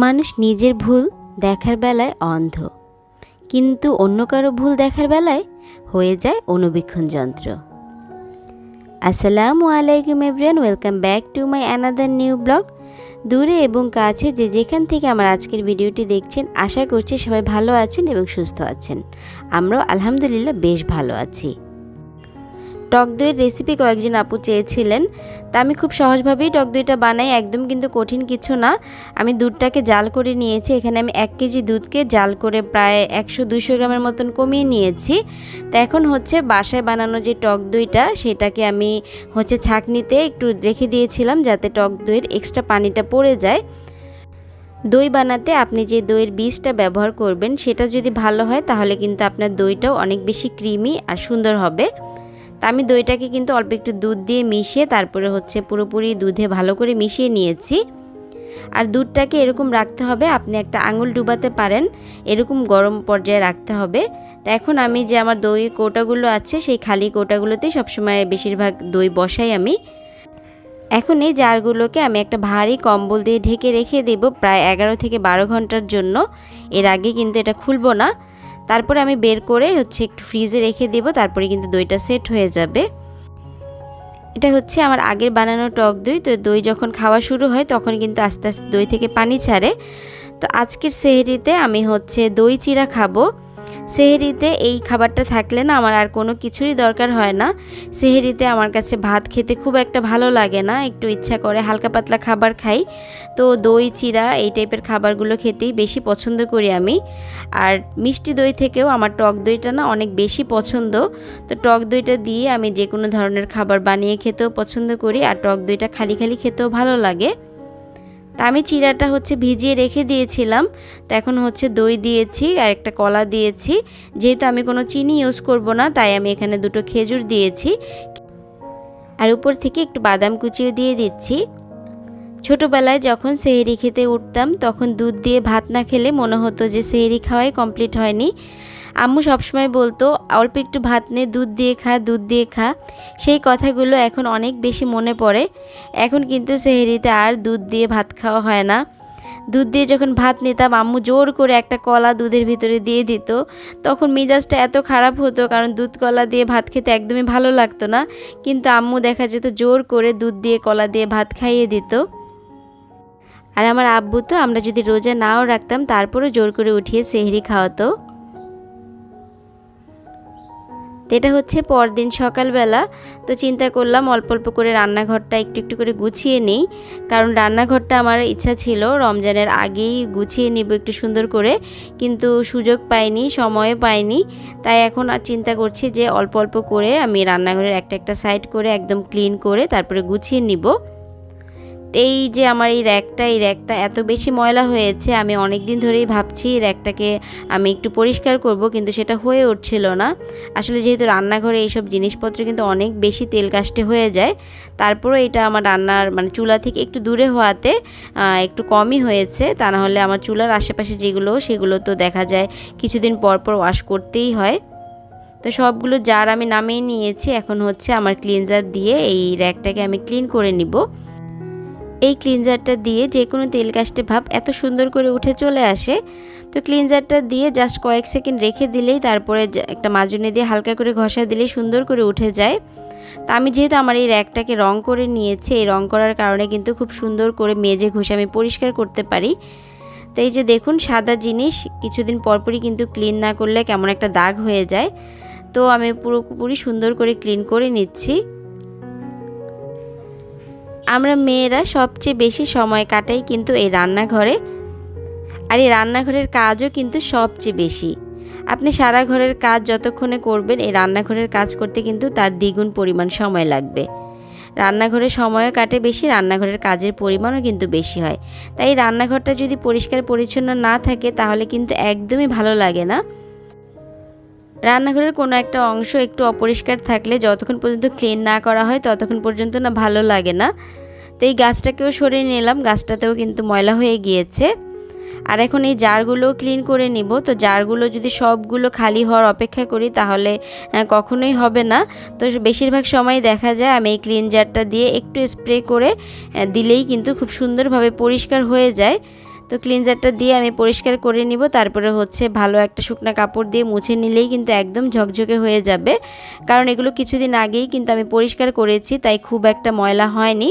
মানুষ নিজের ভুল দেখার বেলায় অন্ধ। কিন্তু অন্য কারও ভুল দেখার বেলায় হয়ে যায় অনুবীক্ষণ যন্ত্র। আসসালামু আলাইকুম everyone welcome back to my another new blog. দূরে এবং কাছে যে যেখান থেকে আমার আজকের ভিডিওটি দেখছেন, আশা করছি সবাই ভালো আছেন এবং সুস্থ আছেন। আমরাও আলহামদুলিল্লাহ বেশ ভালো আছি। টক দইয়ের রেসিপি কয়েকজন আপু চেয়েছিলেন, তা আমি খুব সহজভাবেই টক দইটা বানাই, একদম কিন্তু কঠিন কিছু না। আমি দুধটাকে জাল করে নিয়েছি, এখানে আমি এক কেজি দুধকে জাল করে প্রায় একশো দুইশো গ্রামের মতন কমিয়ে নিয়েছি। তা এখন হচ্ছে বাসায় বানানো যে টক দইটা, সেটাকে আমি হচ্ছে ছাঁকনিতে একটু রেখে দিয়েছিলাম যাতে টক দইয়ের এক্সট্রা পানিটা পড়ে যায়। দই বানাতে আপনি যে দইয়ের বীজটা ব্যবহার করবেন, সেটা যদি ভালো হয়, তাহলে কিন্তু আপনার দইটাও অনেক বেশি ক্রিমি আর সুন্দর হবে। তা আমি দইটাকে কিন্তু অল্প একটু দুধ দিয়ে মিশিয়ে তারপরে হচ্ছে পুরোপুরি দুধে ভালো করে মিশিয়ে নিয়েছি। আর দুধটাকে এরকম রাখতে হবে, আপনি একটা আঙুল ডুবাতে পারেন, এরকম গরম পর্যায়ে রাখতে হবে। তা এখন আমি যে আমার দইয়ের কৌটাগুলো আছে, সেই খালি কৌটাগুলোতেই সবসময় বেশিরভাগ দই বসাই আমি। এখন এই জারগুলোকে আমি একটা ভারী কম্বল দিয়ে ঢেকে রেখে দেব প্রায় এগারো থেকে বারো ঘণ্টার জন্য। এর আগে কিন্তু এটা খুলবো না। তারপরে আমি বের করে হচ্ছে একটু ফ্রিজে রেখে দেব, তারপরে কিন্তু দইটা সেট হয়ে যাবে। এটা হচ্ছে আমার আগের বানানো টক দই, তো দই যখন খাওয়া শুরু হয় তখন কিন্তু আস্তে আস্তে দই থেকে পানি ছাড়ে। তো আজকের সেহরিতে আমি হচ্ছে দই চিরা খাব। সেহেরিতে এই খাবারটা থাকলে না আমার আর কোনো কিছুরই দরকার হয় না। সেহেরিতে আমার কাছে ভাত খেতে খুব একটা ভালো লাগে না, একটু ইচ্ছা করে হালকা পাতলা খাবার খাই। তো দই চিরা এই টাইপের খাবারগুলো খেতেই বেশি পছন্দ করি আমি। আর মিষ্টি দই থেকেও আমার টক দইটা না অনেক বেশি পছন্দ। তো টক দইটা দিয়ে আমি যে কোনো ধরনের খাবার বানিয়ে খেতেও পছন্দ করি, আর টক দইটা খালি খালি খেতেও ভালো লাগে। তা আমি চিরাটা হচ্ছে ভিজিয়ে রেখে দিয়েছিলাম। তো এখন হচ্ছে দই দিয়েছি আর একটা কলা দিয়েছি। যেহেতু আমি কোনো চিনি ইউজ করব না, তাই আমি এখানে দুটো খেজুর দিয়েছি। আর উপর থেকে একটু বাদাম কুচিও দিয়ে দিচ্ছি। ছোটোবেলায় যখন সেহেরি খেতে উঠতাম, তখন দুধ দিয়ে ভাত না খেলে মনে হতো যে সেহেরি খাওয়াই কমপ্লিট হয়নি। আম্মু সবসময় বলতো, অল্প একটু ভাত নে, দুধ দিয়ে খা, দুধ দিয়ে খা। সেই কথাগুলো এখন অনেক বেশি মনে পড়ে। এখন কিন্তু সেহেরিতে আর দুধ দিয়ে ভাত খাওয়া হয় না। দুধ দিয়ে যখন ভাত নিতাম, আম্মু জোর করে একটা কলা দুধের ভিতরে দিয়ে দিত। তখন মেজাজটা এত খারাপ হতো, কারণ দুধ কলা দিয়ে ভাত খেতে একদমই ভালো লাগতো না। কিন্তু আম্মু দেখা যেত জোর করে দুধ দিয়ে কলা দিয়ে ভাত খাইয়ে দিত। আর আমার আব্বু তো আমরা যদি রোজা নাও রাখতাম, তারপরও জোর করে উঠিয়ে সেহরি খাওয়াতো। তো এটা হচ্ছে পরদিন সকালবেলা। তো চিন্তা করলাম অল্প অল্প করে রান্নাঘরটা একটু একটু করে গুছিয়ে নিই। কারণ রান্নাঘরটা আমার ইচ্ছা ছিল রমজানের আগেই গুছিয়ে নিব একটু সুন্দর করে। কিন্তু সুযোগ পাইনি সময় পাইনি। তাই এখন আর চিন্তা করছি যে অল্প অল্প করে আমি রান্নাঘরের একটা একটা সাইড করে একদম ক্লিন করে তারপরে গুছিয়ে নিব। এই যে আমার এই র্যাকটা এই র্যাকটা এত বেশি ময়লা হয়েছে, আমি অনেক দিন ধরেই ভাবছি র্যাকটাকে আমি একটু পরিষ্কার করব, কিন্তু সেটা হয়ে উঠছিল না। আসলে যেহেতু রান্নাঘরে এইসব জিনিসপত্র কিন্তু অনেক বেশি তেল কাস্টে হয়ে যায়, তারপরও এটা আমার রান্নার মানে চুলা থেকে একটু দূরে হওয়াতে একটু কমই হয়েছে। তা না হলে আমার চুলার আশেপাশে যেগুলো, সেগুলো তো দেখা যায় কিছুদিন পর পর ওয়াশ করতেই হয়। তো সবগুলো জার আমি নামিয়ে নিয়েছি, এখন হচ্ছে আমার ক্লিনজার দিয়ে এই র্যাকটাকে আমি ক্লিন করে নিব। এই ক্লিনজারটা দিয়ে যে কোনো তেল কাস্টে ভাব এত সুন্দর করে উঠে চলে আসে। তো ক্লিনজারটা দিয়ে জাস্ট কয়েক সেকেন্ড রেখে দিলেই তারপরে একটা মাজুনি দিয়ে হালকা করে ঘষা দিলেই সুন্দর করে উঠে যায়। তো আমি যেহেতু আমার এই র্যাকটাকে রং করে নিয়েছি, এই রং করার কারণে কিন্তু খুব সুন্দর করে মেজে ঘষে আমি পরিষ্কার করতে পারি। তো এই যে দেখুন, সাদা জিনিস, কিছুদিন পরপরই কিন্তু ক্লিন না করলে কেমন একটা দাগ হয়ে যায়। তো আমি পুরোপুরি সুন্দর করে ক্লিন করে নিচ্ছি। আমরা মেয়েরা সবচেয়ে বেশি সময় কাটাই কিন্তু এই রান্নাঘরে। আর এই রান্নাঘরের কাজও কিন্তু সবচেয়ে বেশি। আপনি সারা ঘরের কাজ যতক্ষণে করবেন, এই রান্নাঘরের কাজ করতে কিন্তু তার দ্বিগুণ পরিমাণ সময় লাগবে। রান্নাঘরে সময়ও কাটে বেশি, রান্নাঘরের কাজের পরিমাণও কিন্তু বেশি হয়। তাই রান্নাঘরটা যদি পরিষ্কার পরিচ্ছন্ন না থাকে, তাহলে কিন্তু একদমই ভালো লাগে না। রান্নাঘরের কোনো একটা অংশ একটু অপরিষ্কার থাকলে যতক্ষণ পর্যন্ত ক্লিন না করা হয়, ততক্ষণ পর্যন্ত না ভালো লাগে না। তো এই গাছটাকেও সরিয়ে নিলাম, গাছটাতেও কিন্তু ময়লা হয়ে গিয়েছে। আর এখন এই জারগুলো ক্লিন করে নিব। তো জারগুলো যদি সবগুলো খালি হওয়ার অপেক্ষা করি তাহলে কখনোই হবে না। তো বেশিরভাগ সময় দেখা যায় আমি এই ক্লিন জারটা দিয়ে একটু স্প্রে করে দিলেই কিন্তু খুব সুন্দরভাবে পরিষ্কার হয়ে যায়। তো ক্লিনজারটা দিয়ে আমি পরিষ্কার করে নিব। তারপরে হচ্ছে ভালো একটা শুকনা কাপড় দিয়ে মুছে নিলেই কিন্তু একদম ঝকঝকে হয়ে যাবে। কারণ এগুলো কিছুদিন আগেই কিন্তু আমি পরিষ্কার করেছি, তাই খুব একটা ময়লা হয়নি।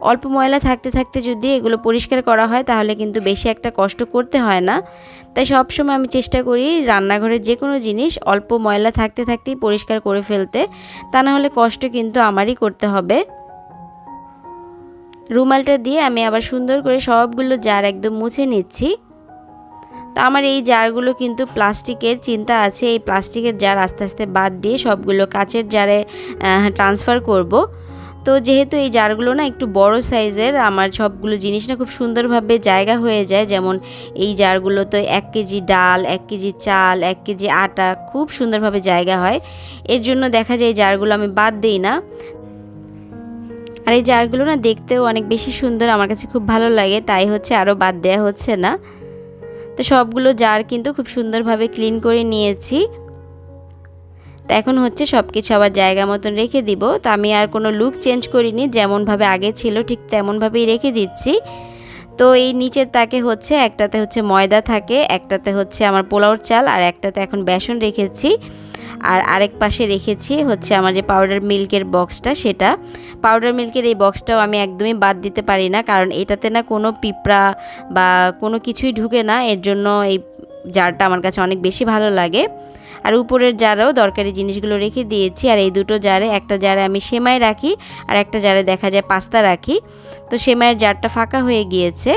অল্প ময়লা থাকতে থাকতে যদি এগুলো পরিষ্কার করা হয়, তাহলে কিন্তু বেশি একটা কষ্ট করতে হয় না। তাই সবসময় আমি চেষ্টা করি রান্নাঘরের যে কোনো জিনিস অল্প ময়লা থাকতে থাকতেই পরিষ্কার করে ফেলতে। তা না হলে কষ্ট কিন্তু আমারই করতে হবে। রুমালটা দিয়ে আমি আবার সুন্দর করে সবগুলো জার একদম মুছে নিচ্ছি। তো আমার এই জারগুলো কিন্তু প্লাস্টিকের চিন্তা আছে, এই প্লাস্টিকের জার আস্তে আস্তে বাদ দিয়ে সবগুলো কাচের জারে ট্রান্সফার করব। তো যেহেতু এই জারগুলো না একটু বড় সাইজের, আমার সবগুলো জিনিস না খুব সুন্দরভাবে জায়গা হয়ে যায়। যেমন এই জারগুলো তো এক কেজি ডাল, এক কেজি চাল, এক কেজি আটা খুব সুন্দরভাবে জায়গা হয়। এর জন্য দেখা যায় এই জারগুলো আমি বাদ দিই না। আর এই জারগুলো না দেখতেও অনেক বেশি সুন্দর, আমার কাছে খুব ভালো লাগে, তাই হচ্ছে আরও বাদ দেওয়া হচ্ছে না। তো সবগুলো জার কিন্তু খুব সুন্দরভাবে ক্লিন করে নিয়েছি। তো এখন হচ্ছে সব কিছু আবার জায়গা মতন রেখে দিব। তো আমি আর কোনো লুক চেঞ্জ করিনি, যেমনভাবে আগে ছিল ঠিক তেমনভাবেই রেখে দিচ্ছি। তো এই নিচের তাকে হচ্ছে, একটাতে হচ্ছে ময়দা থাকে, একটাতে হচ্ছে আমার পোলাওর চাল, আর একটাতে এখন বেসন রেখেছি। আর আরেক পাশে রেখেছি হচ্ছে আমার যে পাউডার মিল্কের বক্সটা সেটা। পাউডার মিল্কের এই বক্সটাও আমি একদমই বাদ দিতে পারি না, কারণ এটাতে না কোনো পিঁপড়া বা কোনো কিছুই ঢুকে না, এর জন্য এই জারটা আমার কাছে অনেক বেশি ভালো লাগে। আর উপরের জারেও দরকারি জিনিসগুলো রেখে দিয়েছি, আর এই দুটো জারে, একটা জারে আমি সেমাই রাখি, আর একটা জারে দেখা যায় পাস্তা রাখি। তো সেমাইয়ের জারটা ফাঁকা হয়ে গিয়েছে।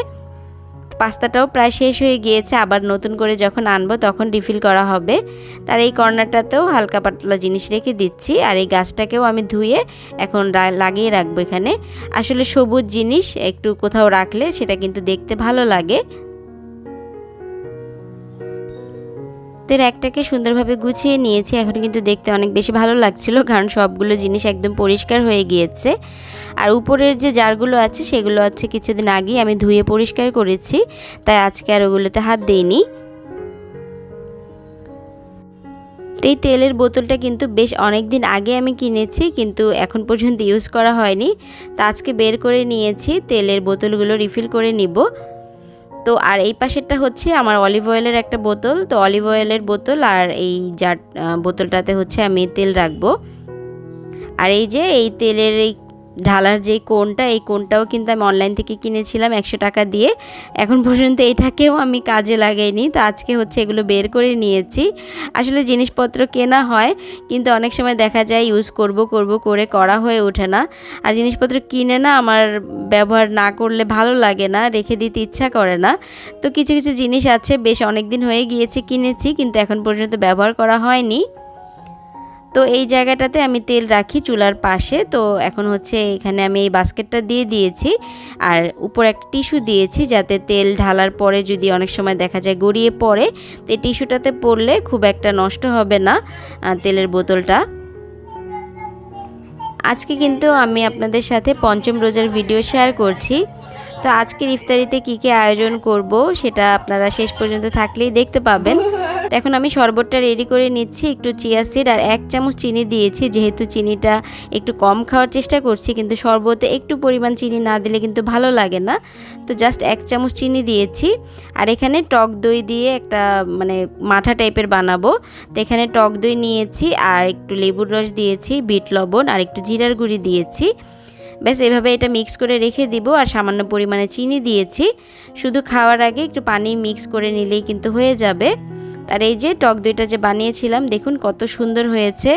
পাস্তাটাও প্রায় শেষ হয়ে গিয়েছে, আবার নতুন করে যখন আনব তখন রিফিল করা হবে। তার এই কর্নারটাতেও হালকা পাতলা জিনিস রেখে দিচ্ছি, আর এই গাছটাকেও আমি ধুয়ে এখন লাগিয়ে রাখব এখানে। আসলে সবুজ জিনিস, একটু কোথাও রাখলে সেটা কিন্তু দেখতে ভালো লাগে। তো একটাকে সুন্দরভাবে গুছিয়ে নিয়েছি। এখন কিন্তু দেখতে অনেক বেশি ভালো লাগছিল, কারণ সবগুলো জিনিস একদম পরিষ্কার হয়ে গিয়েছে। আর উপরের যে জারগুলো আছে, সেগুলো হচ্ছে কিছুদিন আগেই আমি ধুয়ে পরিষ্কার করেছি, তাই আজকে আর ওগুলোতে হাত দিইনি। এই তেলের বোতলটা কিন্তু বেশ অনেক দিন আগে আমি কিনেছি, কিন্তু এখন পর্যন্ত ইউজ করা হয়নি। তা আজকে বের করে নিয়েছি, তেলের বোতলগুলো রিফিল করে নিব। তো আর এই পাশেরটা হচ্ছে আমার অলিভ অয়েলের একটা বোতল। তো অলিভ অয়েলের বোতল আর এই জার বোতলটাতে হচ্ছে আমি তেল রাখব। আর এই যে এই তেলের এই ঢালার যে কোনটা, এই কোনটাও কিন্তু আমি অনলাইন থেকে কিনেছিলাম একশো টাকা দিয়ে। এখন পর্যন্ত এটাকেও আমি কাজে লাগাইনি, তো আজকে হচ্ছে এগুলো বের করে নিয়েছি। আসলে জিনিসপত্র কেনা হয়, কিন্তু অনেক সময় দেখা যায় ইউজ করব করব করে করা হয়ে ওঠে না। আর জিনিসপত্র কিনে না আমার ব্যবহার না করলে ভালো লাগে না, রেখে দিতে ইচ্ছা করে না। তো কিছু কিছু জিনিস আছে, বেশ অনেক দিন হয়ে গিয়েছে কিনেছি, কিন্তু এখন পর্যন্ত ব্যবহার করা হয়নি। তো এই জায়গাটাতে আমি তেল রাখি চুলার পাশে। তো এখন হচ্ছে এখানে আমি এই বাস্কেটটা দিয়ে দিয়েছি। আর উপর একটা টিস্যু দিয়েছি যাতে তেল ঢালার পরে যদি অনেক সময় দেখা যায় গড়িয়ে পড়ে, তো এই টিস্যুটাতে পড়লে খুব একটা নষ্ট হবে না তেলের বোতলটা। আজকে কিন্তু আমি আপনাদের সাথে পঞ্চম রোজার ভিডিও শেয়ার করছি। তো আজকের ইফতারিতে কী কী আয়োজন করব সেটা আপনারা শেষ পর্যন্ত থাকলেই দেখতে পাবেন। এখন আমি শরবতটা রেডি করে নিচ্ছি, একটু চিয়া সিড আর এক চামচ চিনি দিয়েছি। যেহেতু চিনিটা একটু কম খাওয়ার চেষ্টা করছি, কিন্তু শরবতে একটু পরিমাণ চিনি না দিলে কিন্তু ভালো লাগে না। তো জাস্ট এক চামচ চিনি দিয়েছি। আর এখানে টক দই দিয়ে একটা মানে মাঠা টাইপের বানাবো। তো এখানে টক দই নিয়েছি আর একটু লেবুর রস দিয়েছি, বিট লবণ আর একটু জিরার গুঁড়ি দিয়েছি। ব্যাস, এভাবে এটা মিক্স করে রেখে দিব আর সামান্য পরিমাণে চিনি দিয়েছি। শুধু খাওয়ার আগে একটু পানি মিক্স করে নিলেই কিন্তু হয়ে যাবে। আর এই যে টক দইটা যে বানিয়েছিলাম, দেখুন কত সুন্দর হয়েছে,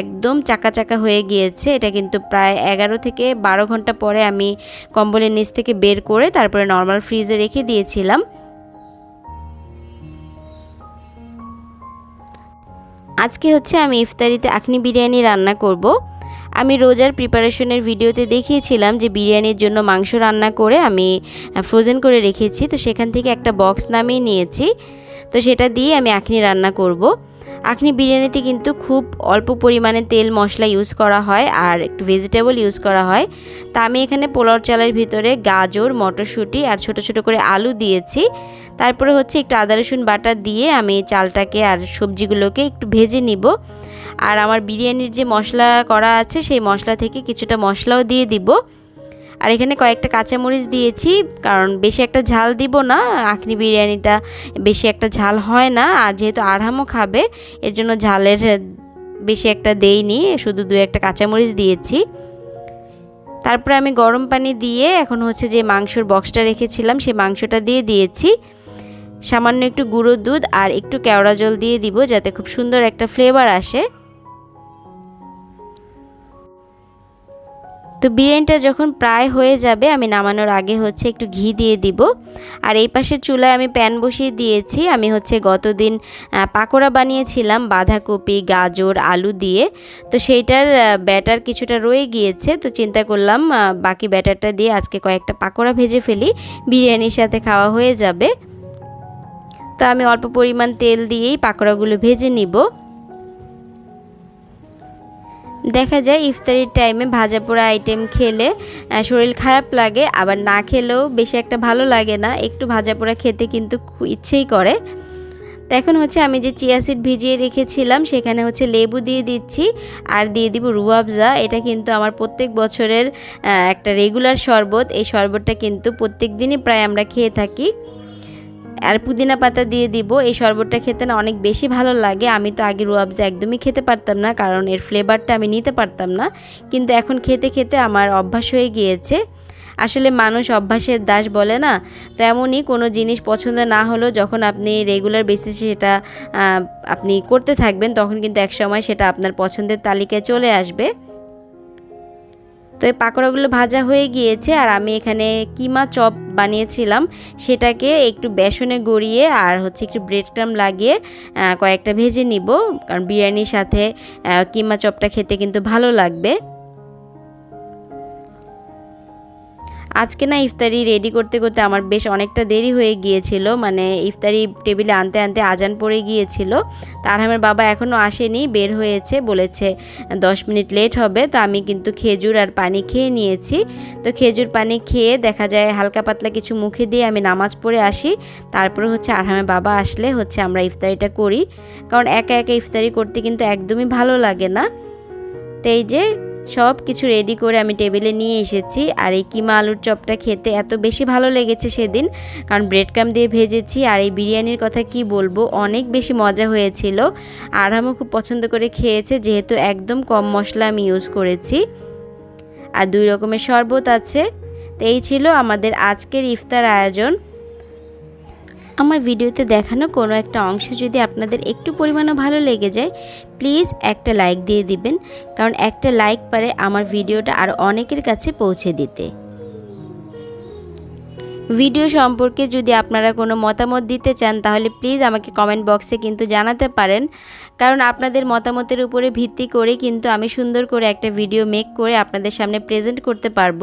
একদম চাকা চাকা হয়ে গিয়েছে। এটা কিন্তু প্রায় এগারো থেকে বারো ঘণ্টা পরে আমি কম্বলের নিচ থেকে বের করে তারপরে নর্মাল ফ্রিজে রেখে দিয়েছিলাম। আজকে হচ্ছে আমি ইফতারিতে আখনি বিরিয়ানি রান্না করব। আমি রোজার প্রিপারেশনের ভিডিওতে দেখিয়েছিলাম যে বিরিয়ানির জন্য মাংস রান্না করে আমি ফ্রোজেন করে রেখেছি। তো সেখান থেকে একটা বক্স নামিয়ে নিয়েছি। তো সেটা দিয়ে আমি আখনি রান্না করব। আখনি বিরিয়ানিতে কিন্তু খুব অল্প পরিমাণে তেল মশলা ইউজ করা হয় আর একটু ভেজিটেবল ইউজ করা হয়। তা আমি এখানে পোলাও চালের ভিতরে গাজর, মটরশুঁটি আর ছোট ছোট করে আলু দিয়েছি। তারপরে হচ্ছে একটু আদা, রসুন বাটা দিয়ে আমি চালটাকে আর সবজিগুলোকে একটু ভেজে নিব। আর আমার বিরিয়ানির যে মশলা করা আছে, সেই মশলা থেকে কিছুটা মশলাও দিয়ে দিব। আর এখানে কয়েকটা কাঁচামরিচ দিয়েছি, কারণ বেশি একটা ঝাল দিব না, আখনি বিরিয়ানিটা বেশি একটা ঝাল হয় না, আর যেহেতু আরহামও খাবে, এর জন্য ঝালের বেশি একটা দেইনি, শুধু দু একটা কাঁচামরিচ দিয়েছি। তারপরে আমি গরম পানি দিয়ে এখন হচ্ছে যে মাংসর বক্সটা রেখেছিলাম, সেই মাংসটা দিয়ে দিয়েছি। সামান্য একটু গুঁড়ো দুধ আর একটু কেওড়া জল দিয়ে দিব যাতে খুব সুন্দর একটা ফ্লেভার আসে। তো বিরিয়ানিটা যখন প্রায় হয়ে যাবে, আমি নামানোর আগে হচ্ছে একটু ঘি দিয়ে দিব। আর এই পাশের চুলায় আমি প্যান বসিয়ে দিয়েছি। আমি হচ্ছে গতদিন পাকোড়া বানিয়েছিলাম, বাঁধাকপি, গাজর, আলু দিয়ে। তো সেইটার ব্যাটার কিছুটা রয়ে গিয়েছে। তো চিন্তা করলাম বাকি ব্যাটারটা দিয়ে আজকে কয়েকটা পাকোড়া ভেজে ফেলি। বিরিয়ানির সাথে খাওয়া হয়ে যাবে। তো আমি অল্প পরিমাণ তেল দিয়েই পাকোড়াগুলো ভেজে নিব। দেখা যায় ইফতারির টাইমে ভাজা পোড়া আইটেম খেলে শরীর খারাপ লাগে, আবার না খেলেও বেশি একটা ভালো লাগে না, একটু ভাজা পোড়া খেতে কিন্তু ইচ্ছেই করে। এখন হচ্ছে আমি যে চিয়া সিড ভিজিয়ে রেখেছিলাম, সেখানে হচ্ছে লেবু দিয়ে দিচ্ছি, আর দিয়ে দিব রুয়াবজা এটা কিন্তু আমার প্রত্যেক বছরের একটা রেগুলার শরবত। এই শরবতটা কিন্তু প্রত্যেক দিনই প্রায় আমরা খেয়ে থাকি। আর পুদিনা পাতা দিয়ে দিব। এই শরবতটা খেতে না অনেক বেশি ভালো লাগে। আমি তো আগে রুয়াবজা একদমই খেতে পারতাম না, কারণ এর ফ্লেভারটা আমি নিতে পারতাম না। কিন্তু এখন খেতে খেতে আমার অভ্যাস হয়ে গিয়েছে। আসলে মানুষ অভ্যাসের দাস বলে না তো এমনই কোনো জিনিস পছন্দ না হলেও যখন আপনি রেগুলার বেসিসে সেটা আপনি করতে থাকবেন, তখন কিন্তু এক সময় সেটা আপনার পছন্দের তালিকায় চলে আসবে। তো এই পাকোড়াগুলো ভাজা হয়ে গিয়েছে আর আমি এখানে কিমা চপ বানিয়েছিলাম। সেটাকে একটু বেসনে গড়িয়ে আর হচ্ছে একটু ব্রেড ক্রাম লাগিয়ে কয়েকটা ভেজে নিব। কারণ বিরিয়ানির সাথে কিমা চপটা খেতে কিন্তু ভালো লাগবে। আজকে না ইফতারি রেডি করতে করতে আমার বেশ অনেকটা দেরি হয়ে গিয়েছিল। মানে ইফতারি টেবিলে আনতে আনতে আজান পড়ে গিয়েছিল। তার আমার বাবা এখনও আসেনি, বের হয়েছে, বলেছে, দশ মিনিট লেট হবে। তো আমি কিন্তু খেজুর আর পানি খেয়ে নিয়েছি। তো খেজুর পানি খেয়ে দেখা যায় হালকা পাতলা কিছু মুখে দিয়ে আমি নামাজ পড়ে আসি। তারপরে হচ্ছে আরহামের বাবা আসলে হচ্ছে আমরা ইফতারিটা করি। কারণ একা একা ইফতারি করতে কিন্তু একদমই ভালো লাগে না। তো এই যে সব কিছু রেডি করে আমি টেবিলে নিয়ে এসেছি। আর এই কিমা আলুর চপটা খেতে এত বেশি ভালো লেগেছে সেদিন, কারণ ব্রেড ক্রাম দিয়ে ভেজেছি। আর এই বিরিয়ানির কথা কি বলব, অনেক বেশি মজা হয়েছিল। আর আমি খুব পছন্দ করে খেয়েছে, যেহেতু একদম কম মশলা আমি ইউজ করেছি। আর দুই রকমের শরবত আছে। তো এই ছিল আমাদের আজকের ইফতার আয়োজন। আমার ভিডিওতে দেখানো কোনো একটা অংশ যদি আপনাদের একটু পরিমাণও ভালো লেগে যায়, প্লিজ একটা লাইক দিয়ে দিবেন, কারণ একটা লাইক পারে আমার ভিডিওটা আর অনেকের কাছে পৌঁছে দিতে। ভিডিও সম্পর্কে যদি আপনারা কোনো মতামত দিতে চান, তাহলে প্লিজ আমাকে কমেন্ট বক্সে কিন্তু জানাতে পারেন। কারণ আপনাদের মতামতের উপরে ভিত্তি করে কিন্তু আমি সুন্দর করে একটা ভিডিও মেক করে আপনাদের সামনে প্রেজেন্ট করতে পারব।